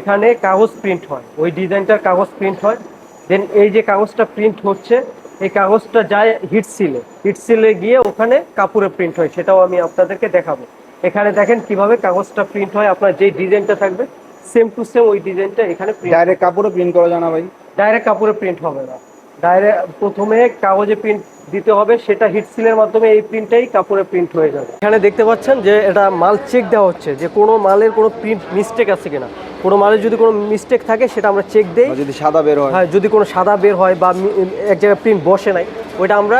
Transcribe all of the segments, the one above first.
এখানে কাগজ প্রিন্ট হয়। ওই ডিজাইনটার কাগজ প্রিন্ট হয়। দেন এই যে কাগজটা প্রিন্ট হচ্ছে এই কাগজটা যায় হিট সিলে হিট সিলে গিয়ে ওখানে কাপড়ে প্রিন্ট হয় সেটাও আমি আপনাদেরকে দেখাবো। এখানে দেখেন কীভাবে কাগজটা প্রিন্ট হয় আপনার যে ডিজাইনটা থাকবে সেম টু সেম ওই ডিজাইনটা এখানে ডাইরেক্ট কাপড়ে প্রিন্ট করা জানা ভাই। ডাইরেক্ট কাপড়ে প্রিন্ট হবে না। ডাইরেক্ট প্রথমে কাগজে প্রিন্ট দিতে হবে সেটা হিট সিলের মাধ্যমে এই প্রিন্টটাই কাপড়ে প্রিন্ট হয়ে যাবে। এখানে দেখতে পাচ্ছেন যে এটা মাল চেক দেওয়া হচ্ছে যে কোনো মালের কোনো প্রিন্ট মিস্টেক আছে কিনা। কোনো মালের যদি কোনো মিস্টেক থাকে সেটা আমরা চেক দেই। যদি সাদা বের হয়। হ্যাঁ যদি কোনো সাদা বের হয় বা এক জায়গায় প্রিন্ট বসে নাই ওইটা আমরা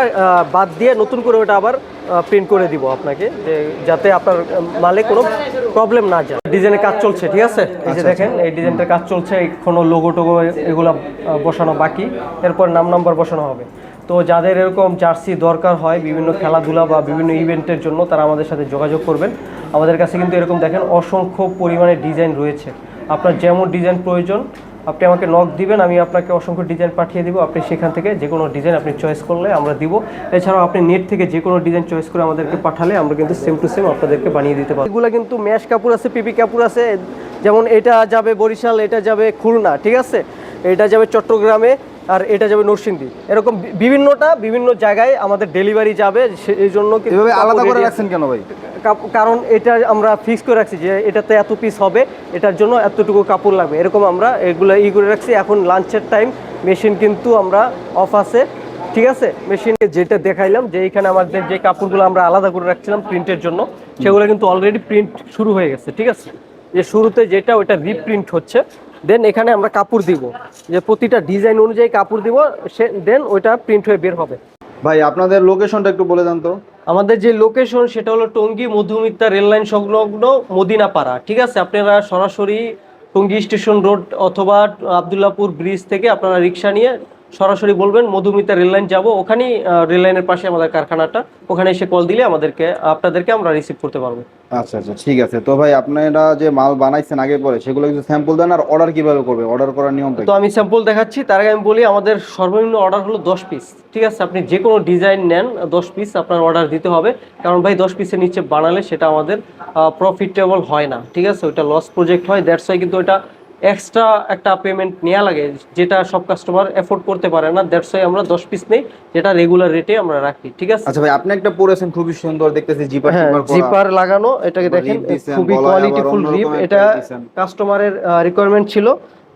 বাদ দিয়ে নতুন করে ওটা আবার প্রিন্ট করে দিব আপনাকে যে যাতে আপনার মালে কোনো প্রবলেম না যায়। ডিজাইনের কাজ চলছে ঠিক আছে? এই যে দেখেন এই ডিজাইনটার কাজ চলছে এখনও লোগো টোগো এগুলো বসানো বাকি এরপর নাম নাম্বার বসানো হবে। তো যাদের এরকম জার্সি দরকার হয় বিভিন্ন খেলাধুলা বা বিভিন্ন ইভেন্টের জন্য তারা আমাদের সাথে যোগাযোগ করবেন। আমাদের কাছে কিন্তু এরকম দেখেন অসংখ্য পরিমাণে ডিজাইন রয়েছে। আপনার যেমন ডিজাইন প্রয়োজন আপনি আমাকে নক দিবেন, আমি আপনাকে অসংখ্য ডিজাইন পাঠিয়ে দিব। আপনি সেখান থেকে যে কোনো ডিজাইন আপনি চয়েস করলে আমরা দিব। এছাড়াও আপনি নেট থেকে যে কোনো ডিজাইন চয়েস করে আমাদেরকে পাঠালে আমরা কিন্তু সেম টু সেম আপনাদেরকে বানিয়ে দিতে পারি এগুলো কিন্তু ম্যাশ কাপড় আছে, পিপি কাপড় আছে। যেমন এটা যাবে বরিশাল, এটা যাবে খুলনা, ঠিক আছে? এটা যাবে চট্টগ্রামে। আর এটা যাবে নরসিংদী। এরকম বিভিন্নটা বিভিন্ন জায়গায় আমাদের ডেলিভারি যাবে সে- এই জন্য আলাদা করে রাখছেন কেন ভাই? কারণ এটা আমরা ফিক্স করে রাখছি যে এটাতে এত পিস হবে এটার জন্য এতটুকু কাপড় লাগবে। এরকম আমরা এগুলো ই করে রাখছি। এখন লাঞ্চের টাইম মেশিন কিন্তু আমরা অফ আছে ঠিক আছে? মেশিনকে যেটা দেখাইলাম যে এখানে আমাদের যে কাপড়গুলো আমরা আলাদা করে রাখছিলাম প্রিন্টের জন্য সেগুলো কিন্তু অলরেডি প্রিন্ট শুরু হয়ে গেছে ঠিক আছে? যে শুরুতে যেটা ওটা রিপ্রিন্ট হচ্ছে দেন এখানে আমরা কাপড় দিব। যে প্রতিটা ডিজাইন অনুযায়ী কাপড় দিব সে দেন ওইটা প্রিন্ট হয়ে বের হবে। ভাই আপনাদের লোকেশনটা একটু বলে দেন তো। আমাদের যে লোকেশন সেটা হলো টঙ্গী মধুমিতা রেললাইন সংলগ্ন মদিনাপাড়া ঠিক আছে? আপনারা সরাসরি টঙ্গী স্টেশন রোড অথবা আবদুল্লাপুর ব্রিজ থেকে আপনারা রিক্সা নিয়ে সরাসরি বলবেন মধুমিতা রেললাইন যাব। ওখানেই রেললাইনের পাশে আমাদের কারখানাটা। ওখানে এসে কল দিলে আমাদেরকে আপনাদেরকে আমরা রিসিভ করতে পারব। আচ্ছা আচ্ছা ঠিক আছে। তো ভাই আপনারা যে মাল বানাইছেন আগে পরে সেগুলো কিছু স্যাম্পল দেন আর অর্ডার কীভাবে করবে? অর্ডার করার নিয়মটা কি? তো আমি স্যাম্পল দেখাচ্ছি। তার আগে আমি বলি আমাদের সর্বনিম্ন অর্ডার হলো দশ পিস ঠিক আছে আপনি যে কোনো ডিজাইন নেন দশ পিস আপনার অর্ডার দিতে হবে। কারণ ভাই দশ পিসের নিচে বানালে সেটা আমাদের প্রফিটেবল হয় না। ঠিক আছে ওইটা লস প্রজেক্ট হয় দ্যাটস ওয়াই কিন্তু ওটা এক্সট্রা একটা পেমেন্ট নেওয়া লাগে যেটা সব কাস্টমার এফোর্ড করতে পারে না দ্যাটস ওয়াই আমরা দশ পিস নেই যেটা রেগুলার রেটে আমরা রাখি ঠিক আছে আচ্ছা ভাই আপনি একটা পরেছেন খুবই সুন্দর দেখতেছি জিপার হ্যাঁ। জিপার লাগানো এটাকে দেখেন খুবই কোয়ালিটিফুল রিপ এটা। কাস্টমারের রিকোয়ারমেন্ট ছিল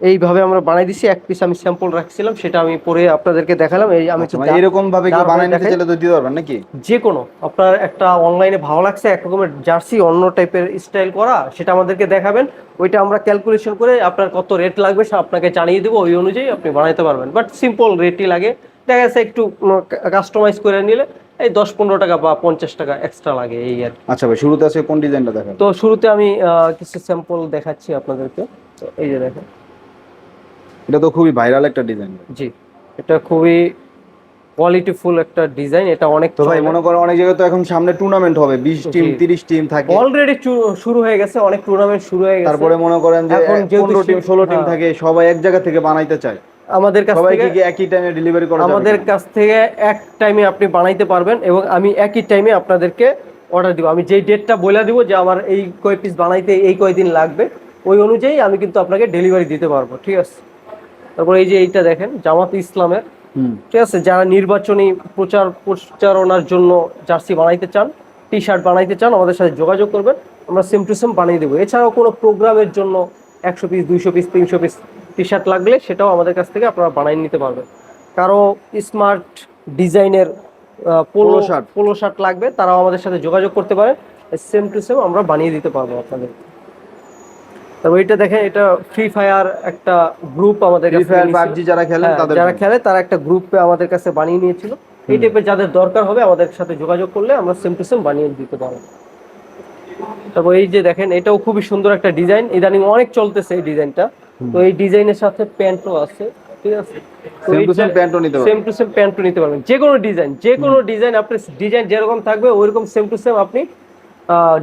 এইভাবে আমরা বানাই দিছি। এক পিস আমি স্যাম্পল রাখছিলাম সেটা আমি পরে আপনাদেরকে দেখালাম। এই আমি আচ্ছা, মানে এরকম ভাবে দাঁড় বানাই নিতে চাইলে তো দিতে পারবেন নাকি? যে কোনো আপনার একটা অনলাইনে ভালো লাগছে এক রকমের জার্সি অন্য টাইপের স্টাইল করা সেটা আমাদেরকে দেখাবেন। ওইটা আমরা ক্যালকুলেশন করে আপনার কত রেট লাগবে সে আপনাকে জানিয়ে দেবো ওই অনুযায়ী আপনি বানাইতে পারবেন। বাট সিম্পল রেটই লাগে। দেখা যাচ্ছে একটু কাস্টমাইজ করে নিলে এই দশ পনেরো টাকা বা পঞ্চাশ টাকা এক্সট্রা লাগে এই আর আচ্ছা ভাই শুরুতে আছে কোন ডিজাইনটা দেখেন? তো শুরুতে আমি কিছু স্যাম্পল দেখাচ্ছি আপনাদেরকে। তো এই যে দেখেন। এটা তো খুবই ভাইরাল একটা ডিজাইন জি এটা খুবই কোয়ালিটিফুল একটা ডিজাইন এটা অনেক তো ভাই মনে করেন অনেক জায়গায় তো এখন সামনে টুর্নামেন্ট হবে বিশ টিম জি। তিরিশ টিম থাকে। অলরেডি শুরু হয়ে গেছে অনেক টুর্নামেন্ট শুরু হয়ে গেছে। তারপরে মনে করেন যে এখন যেহেতু পনেরো টিম শীত- ষোলো টিম। থাকে সবাই এক জায়গা থেকে বানাইতে চায়। আমাদের কাছ সবাই থেকে কি একই টাইমে ডেলিভারি করা যাবে আমাদের কাছ থেকে এক টাইমে আপনি বানাইতে পারবেন এবং আমি একই টাইমে আপনাদেরকে অর্ডার দিব। আমি যেই ডেটটা বলে দিব যে আমার এই কয় পিস বানাইতে এই কয়দিন লাগবে ওই অনুযায়ী আমি কিন্তু আপনাকে ডেলিভারি দিতে পারব ঠিক আছে? তারপর এই যে এইটা দেখেন জামাত ইসলামের। ঠিক আছে যারা নির্বাচনী প্রচার প্রচারণার জন্য জার্সি বানাইতে চান টি শার্ট বানাইতে চান আমাদের সাথে যোগাযোগ করবেন আমরা সেম টু সেম বানিয়ে দেবো। এছাড়াও কোনো প্রোগ্রামের জন্য একশো পিস দুইশো পিস তিনশো পিস টি শার্ট লাগলে সেটাও আমাদের কাছ থেকে আপনারা বানিয়ে নিতে পারবেন। কারও স্মার্ট ডিজাইনের পোলো শার্ট। পোলো শার্ট লাগবে তারাও আমাদের সাথে যোগাযোগ করতে পারে সেম টু সেম আমরা বানিয়ে দিতে পারব আপনাদের। তারপর এটা দেখেন এটা ফ্রি ফায়ার একটা গ্রুপ আমাদের ফ্রি ফায়ার পাবজি যারা খেলেন হ্যাঁ, তাদের যারা খেলে তারা একটা গ্রুপে আমাদের কাছে বানিয়ে নিয়েছিল। এই টাইপের যাদের দরকার হবে আমাদের সাথে যোগাযোগ করলে আমরা সেম টু সেম বানিয়ে দিতে পারব। তারপর এই যে দেখেন এটাও খুবই সুন্দর একটা ডিজাইন ইদানিং অনেক চলতেছে এই ডিজাইনটা তো এই ডিজাইনের সাথে প্যান্টও আছে ঠিক আছে? Same to same pant ও নিতে পারবেন। সেম টু সেম প্যান্টও নিতে পারবেন। যে কোনো ডিজাইন যে কোনো ডিজাইন আপনি ডিজাইন যেরকম থাকবে ওইরকম সেম টু সেম আপনি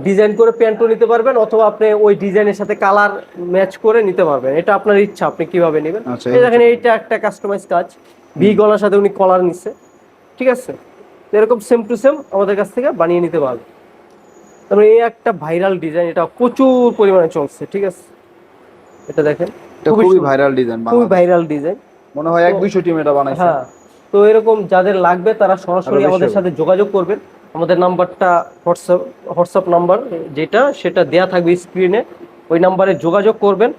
ডিজাইন করে প্যান্টও নিতে পারবেন অথবা আপনি ওই ডিজাইনের সাথে কালার ম্যাচ করে নিতে পারবেন। এটা আপনার ইচ্ছা আপনি কীভাবে নেবেন? আচ্ছা, দেখেন এইটা একটা কাস্টমাইজ কাজ। ভি গলার সাথে উনি কলার নিচ্ছে। ঠিক আছে? এরকম সেম টু সেম আমাদের কাছ থেকে বানিয়ে নিতে পারবে তারপরে এই একটা ভাইরাল ডিজাইন এটা প্রচুর পরিমাণে চলছে ঠিক আছে? এটা দেখেন এটা খুবই খুবই ভাইরাল ডিজাইন খুবই ভাইরাল ডিজাইন মনে হয় এক দুইশো টিম এটা বানাইছে। হ্যাঁ তো এরকম যাদের লাগবে তারা সরাসরি আমাদের সাথে যোগাযোগ করবেন। আমাদের নাম্বারটা হোয়াটসঅ্যাপ হোয়াটসঅ্যাপ নাম্বার যেটা সেটা দেয়া থাকবে স্ক্রিনে ওই নাম্বারে যোগাযোগ করবেন।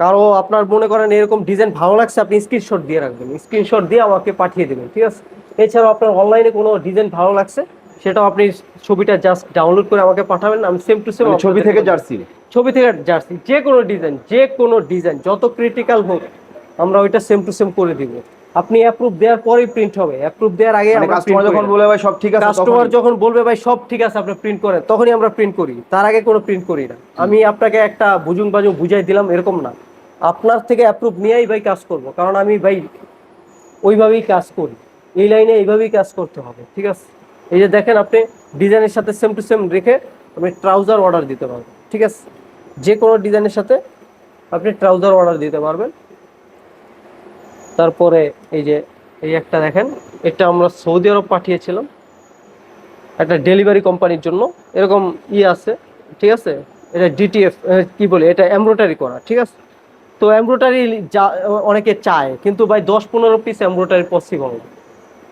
কারও আপনার মনে করেন এরকম ডিজাইন ভালো লাগছে আপনি স্ক্রিনশট দিয়ে রাখবেন। স্ক্রিনশট দিয়ে আমাকে পাঠিয়ে দেবেন ঠিক আছে? এছাড়াও আপনার অনলাইনে কোনো ডিজাইন ভালো লাগছে সেটাও আপনি ছবিটা জাস্ট ডাউনলোড করে আমাকে পাঠাবেন। আমি সেম টু সেম ছবি থেকে জার্সি ছবি থেকে জার্সি যে কোনো ডিজাইন যে কোনো ডিজাইন যত ক্রিটিক্যাল হোক আমরা ওইটা সেম টু সেম করে দিব। আপনি অ্যাপ্রুভ দেওয়ার পরেই প্রিন্ট হবে। অ্যাপ্রুভ দেওয়ার আগে মানে কাস্টমার যখন বলে ভাই সব ঠিক আছে কাস্টমার যখন বলবে ভাই সব ঠিক আছে আপনি প্রিন্ট করেন তখনই আমরা প্রিন্ট করি। তার আগে কোনো প্রিন্ট করি না। আমি আপনাকে একটা বুজুং বাজু বুঝাই দিলাম এরকম না। আপনার থেকে অ্যাপ্রুভ নিয়েই ভাই কাজ করব। কারণ আমি ভাই ওইভাবেই কাজ করি। এই লাইনে এইভাবেই কাজ করতে হবে ঠিক আছে? এই যে দেখেন আপনি ডিজাইনের সাথে সেম টু সেম রেখে আপনি ট্রাউজার অর্ডার দিতে পারবেন ঠিক আছে? যে কোনো ডিজাইনের সাথে আপনি ট্রাউজার অর্ডার দিতে পারবেন। তারপরে এই যে এই একটা দেখেন এটা আমরা সৌদি আরব পাঠিয়েছিলাম একটা ডেলিভারি কোম্পানির জন্য। এরকম ই আছে ঠিক আছে? এটা ডিটিএফ কি বলে এটা এমব্রয়ডারি করা ঠিক আছে? তো এমব্রয়ডারি যা অনেকে চায় কিন্তু ভাই দশ পনেরো পিস এমব্রয়ডারি পসিবল না।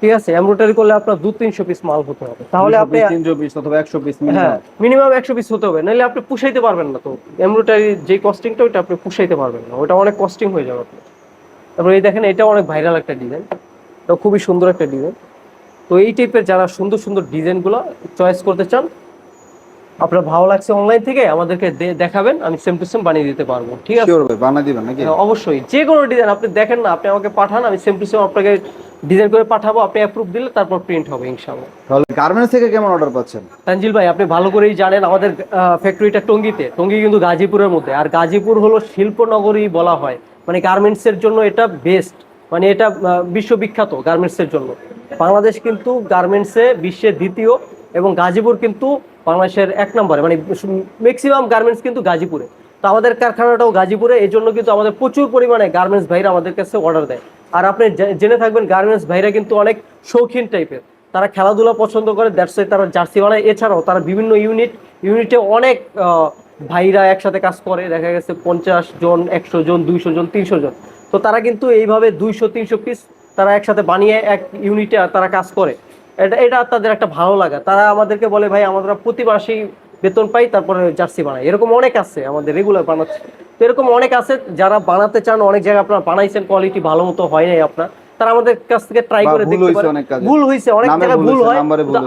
ঠিক আছে? এমব্রয়ডারি করলে আপনার দু তিনশো পিস মাল হতে হবে। তাহলে আপনি তিনশো পিস অথবা একশো পিস হ্যাঁ মিনিমাম একশো পিস হতে হবে। নাহলে আপনি পুষাইতে পারবেন না তো। এমব্রয়ডারি যে কস্টিংটা ওইটা আপনি পুষাইতে পারবেন না। ওটা অনেক কস্টিং হয়ে যাবে। আপনার তারপরে এই দেখেন এটা অনেক ভাইরাল একটা ডিজাইন এটা খুবই সুন্দর একটা ডিজাইন তো এই টাইপের যারা সুন্দর সুন্দর ডিজাইনগুলো চয়েস করতে চান আপনার ভালো লাগছে অনলাইন থেকে আমাদেরকে দেখাবেন আমি সেম টু সেম বানিয়ে দিতে পারব। ঠিক আছে? ভাই দিবেন নাকি? হ্যাঁ, অবশ্যই। যে কোনো ডিজাইন আপনি দেখেন না আপনি আমাকে পাঠান আমি সেম টু সেম আপনাকে ডিজাইন করে পাঠাবো আপনি অ্যাপ্রুভ দিলে তারপর প্রিন্ট হবে ইনশাআল্লাহ। তাহলে গার্মেন্টস থেকে কেমন অর্ডার পাচ্ছেন? তানজিল ভাই আপনি ভালো করেই জানেন আমাদের ফ্যাক্টরিটা টঙ্গিতে। টঙ্গি কিন্তু গাজীপুরের মধ্যে। আর গাজীপুর হলো শিল্পনগরী বলা হয়। মানে গার্মেন্টসের জন্য এটা বেস্ট। মানে এটা বিশ্ববিখ্যাত গার্মেন্টসের জন্য। বাংলাদেশ কিন্তু গার্মেন্টসে বিশ্বের দ্বিতীয় এবং গাজীপুর কিন্তু বাংলাদেশের এক নম্বরে। মানে ম্যাক্সিমাম গার্মেন্টস কিন্তু গাজীপুরে। তো আমাদের কারখানাটাও গাজীপুরে এই জন্য কিন্তু আমাদের প্রচুর পরিমাণে গার্মেন্টস ভাইরা আমাদের কাছে অর্ডার দেয়। আর আপনি জেনে থাকবেন গার্মেন্টস ভাইরা কিন্তু অনেক শৌখিন টাইপের তারা খেলাধুলা পছন্দ করে দ্যাটস তারা জার্সি বানায়। এছাড়াও তারা বিভিন্ন ইউনিট ইউনিটে অনেক ভাইরা একসাথে কাজ করে দেখা গেছে পঞ্চাশ জন একশো জন দুইশো জন তিনশো জন। তো তারা কিন্তু এইভাবে দুইশো তিনশো পিস তারা একসাথে বানিয়ে এক ইউনিটে তারা কাজ করে। এটা এটা তাদের একটা ভালো লাগা। তারা আমাদেরকে বলে ভাই আমরা প্রতি মাসেই বেতন পাই তারপরে জার্সি বানাই। এরকম অনেক আছে আমাদের রেগুলার বানাচ্ছে। তো এরকম অনেক আছে যারা বানাতে চান অনেক জায়গায় আপনারা বানাইছেন কোয়ালিটি ভালো মতো হয় নাই আপনার। তারা আমাদের কাছ থেকে ট্রাই করে ভুল দেখতে পারে। ভুল হয়েছে অনেক জায়গায় ভুল হয়।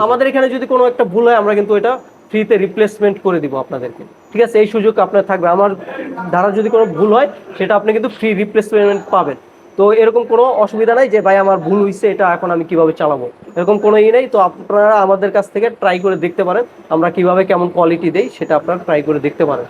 আমাদের এখানে যদি কোনো একটা ভুল হয় আমরা কিন্তু এটা ফ্রিতে রিপ্লেসমেন্ট করে দিব আপনাদেরকে। ঠিক আছে? এই সুযোগ আপনার থাকবে। আমার দ্বারা যদি কোনো ভুল হয়, সেটা আপনি কিন্তু ফ্রি রিপ্লেসমেন্ট পাবেন। তো এরকম কোনো অসুবিধা নাই যে, ভাই, আমার ভুল হয়েছে এটা এখন আমি কীভাবে চালাবো? এরকম কোনো ই নেই। তো আপনারা আমাদের কাছ থেকে ট্রাই করে দেখতে পারেন। আমরা কীভাবে কেমন কোয়ালিটি দেই, সেটা আপনারা ট্রাই করে দেখতে পারেন।